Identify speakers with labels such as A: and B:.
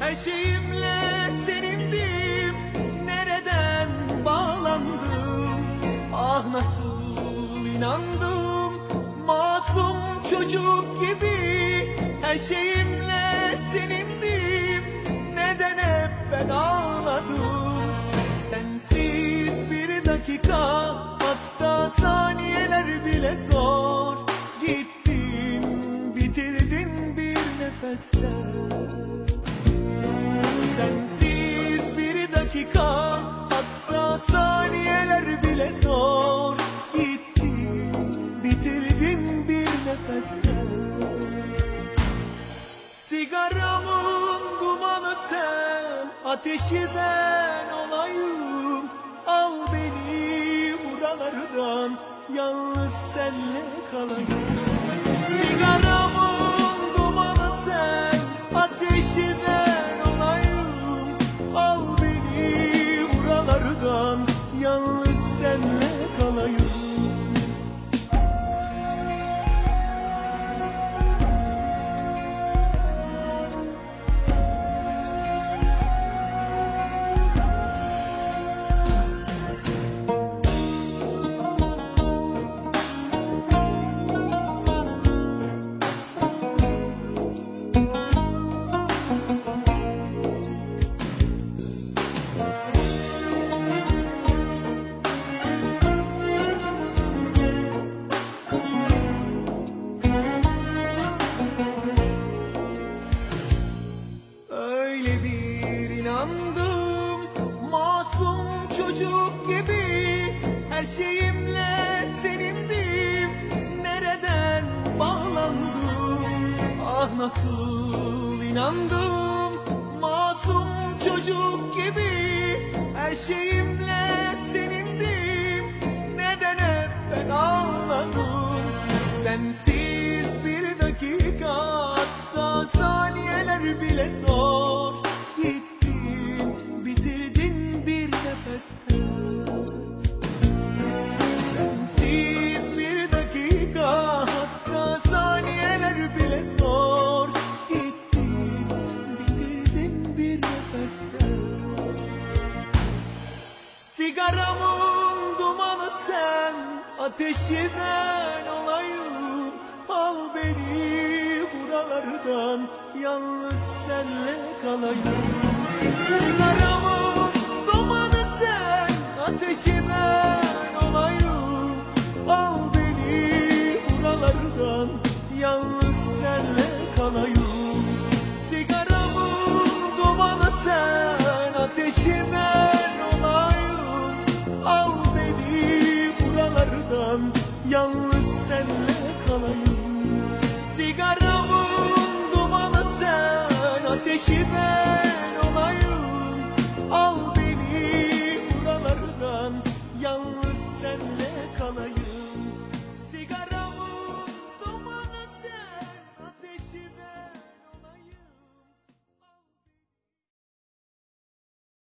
A: Her şeyimle senindim. Nereden bağlandım? Ah nasıl inandım? Masum çocuk gibi. Her şeyimle senindim. Neden hep ben ağladım? Sensiz bir dakika. Hatta saniyeler bile zor. Gittin Sensiz bir dakika hatta saniyeler bile zor Gittin bitirdin bir nefeste Sigaramın dumanı sen Ateşi ben olayım Al beni buralardan Yalnız senle kalayım Öyle bir inandım. Masum çocuk gibi Her şeyimle senindim Nereden bağlandım? Ah nasıl inandım? Masum çocuk gibi Her şeyimle senindim Neden hep ben ağladım? Sensiz bile zor. Gittin bitirdin bir nefeste. Sensiz bir dakika Hatta saniyeler bile zor. Gittin bitirdin bir nefeste. Sigaramın dumanı sen Ateşi ben olayım beni buralardan Yalnız senle kalayım. Sigaramın dumanı sen Ateşi ben olayım Al beni buralardan Yalnız senle kalayım. Sigaramın dumanı sen Ateşi ben olayım Al beni buralardan Yalnız senle kalayım. Sen ateşi ver